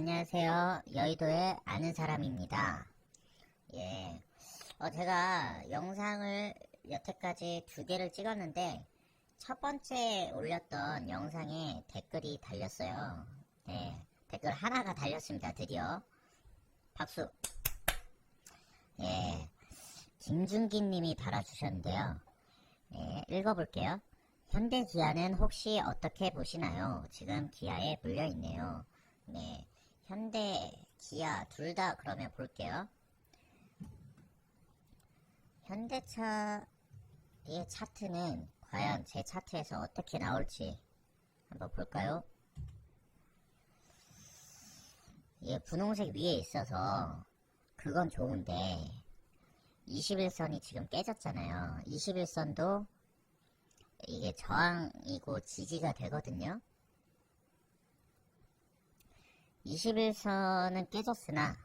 안녕하세요. 여의도에 아는 사람입니다. 예. 어, 제가 영상을 여태까지 두 개를 찍었는데, 첫 번째 올렸던 영상에 댓글이 달렸어요. 네. 댓글 하나가 달렸습니다. 드디어. 박수. 예. 김준기 님이 달아주셨는데요. 예, 읽어볼게요. 현대 기아는 혹시 어떻게 보시나요? 지금 기아에 물려 있네요. 네, 현대, 기아 둘 다 그러면 볼게요. 현대차의 차트는 과연 제 차트에서 어떻게 나올지 한번 볼까요? 이게 분홍색 위에 있어서 그건 좋은데 21선이 지금 깨졌잖아요. 21선도 이게 저항이고 지지가 되거든요. 21선은 깨졌으나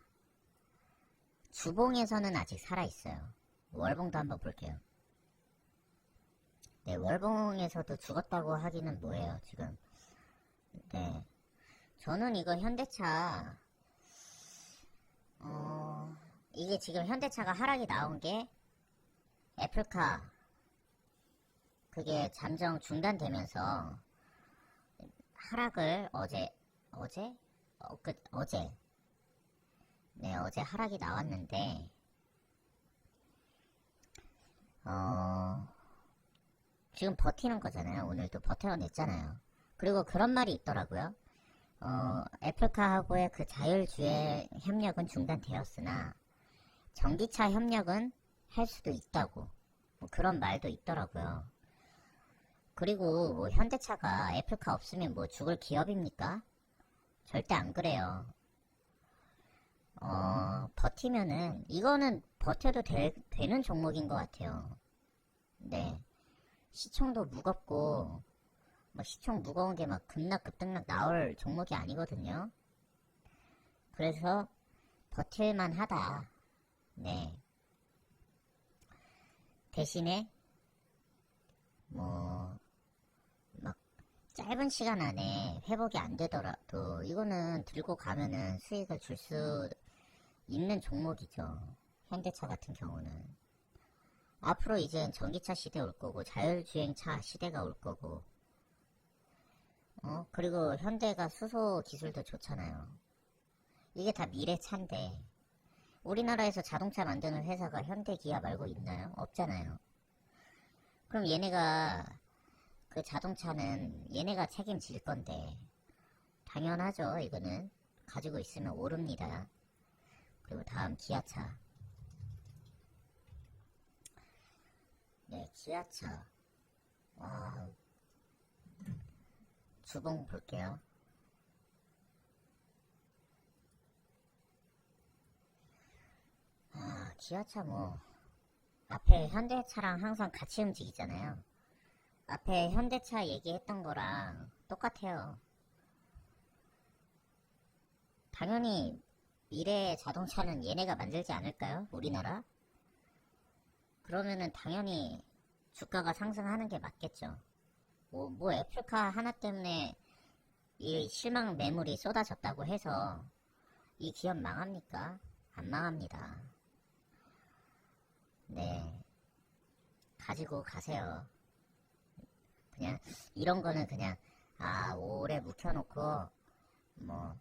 주봉에서는 아직 살아있어요. 월봉도 한번 볼게요. 네, 월봉에서도 죽었다고 하기는 뭐예요, 지금. 네. 저는 이거 현대차, 어, 이게 지금 현대차가 하락이 나온 게 애플카, 그게 잠정 중단되면서 하락을 어제, 어제? 어, 그, 어제. 네, 어제 하락이 나왔는데, 어, 지금 버티는 거잖아요. 오늘도 버텨냈잖아요. 그리고 그런 말이 있더라고요. 어, 애플카하고의 그 자율주행 협력은 중단되었으나, 전기차 협력은 할 수도 있다고. 뭐 그런 말도 있더라고요. 그리고 뭐 현대차가 애플카 없으면 뭐 죽을 기업입니까? 절대 안 그래요. 어, 버티면은, 이거는 버텨도 되, 되는 종목인 것 같아요. 네. 시총도 무겁고, 뭐 시총 무거운 게 막 급락 급등락 나올 종목이 아니거든요. 그래서 버틸만 하다. 네. 대신에, 뭐, 막, 짧은 시간 안에 회복이 안 되더라도, 이거는 들고 가면은 수익을 줄 수 있는 종목이죠. 현대차 같은 경우는. 앞으로 이젠 전기차 시대 올 거고, 자율주행차 시대가 올 거고, 어, 그리고 현대가 수소 기술도 좋잖아요. 이게 다 미래 차인데, 우리나라에서 자동차 만드는 회사가 현대 기아 말고 있나요? 없잖아요. 그럼 얘네가 그 자동차는 얘네가 책임질 건데 당연하죠. 이거는 가지고 있으면 오릅니다. 그리고 다음 기아차. 네, 기아차. 와, 주봉 볼게요. 아, 기아차 뭐 앞에 현대차랑 항상 같이 움직이잖아요. 앞에 현대차 얘기했던 거랑 똑같아요. 당연히 미래 자동차는 얘네가 만들지 않을까요? 우리나라? 그러면은 당연히 주가가 상승하는 게 맞겠죠. 뭐, 뭐 애플카 하나 때문에 이 실망 매물이 쏟아졌다고 해서 이 기업 망합니까? 안 망합니다. 네. 가지고 가세요. 그냥, 이런 거는 그냥, 아, 오래 묵혀놓고, 뭐,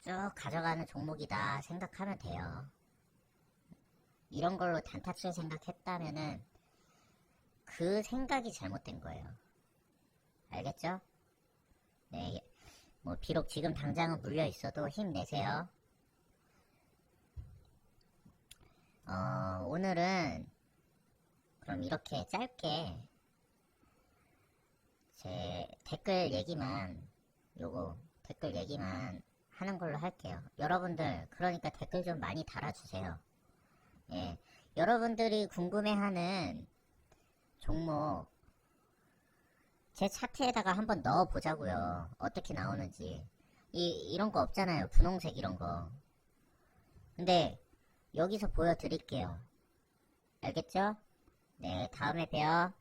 쭉 가져가는 종목이다 생각하면 돼요. 이런 걸로 단타 칠 생각했다면은, 그 생각이 잘못된 거예요. 알겠죠? 네. 뭐, 비록 지금 당장은 물려 있어도 힘내세요. 어, 오늘은 그럼 이렇게 짧게 제 댓글 얘기만 요거 댓글 얘기만 하는 걸로 할게요. 여러분들 그러니까 댓글 좀 많이 달아주세요. 예, 여러분들이 궁금해하는 종목 제 차트에다가 한번 넣어 보자고요. 어떻게 나오는지 이 이런 거 없잖아요. 분홍색 이런 거. 근데 여기서 보여드릴게요. 알겠죠? 네, 다음에 봬요.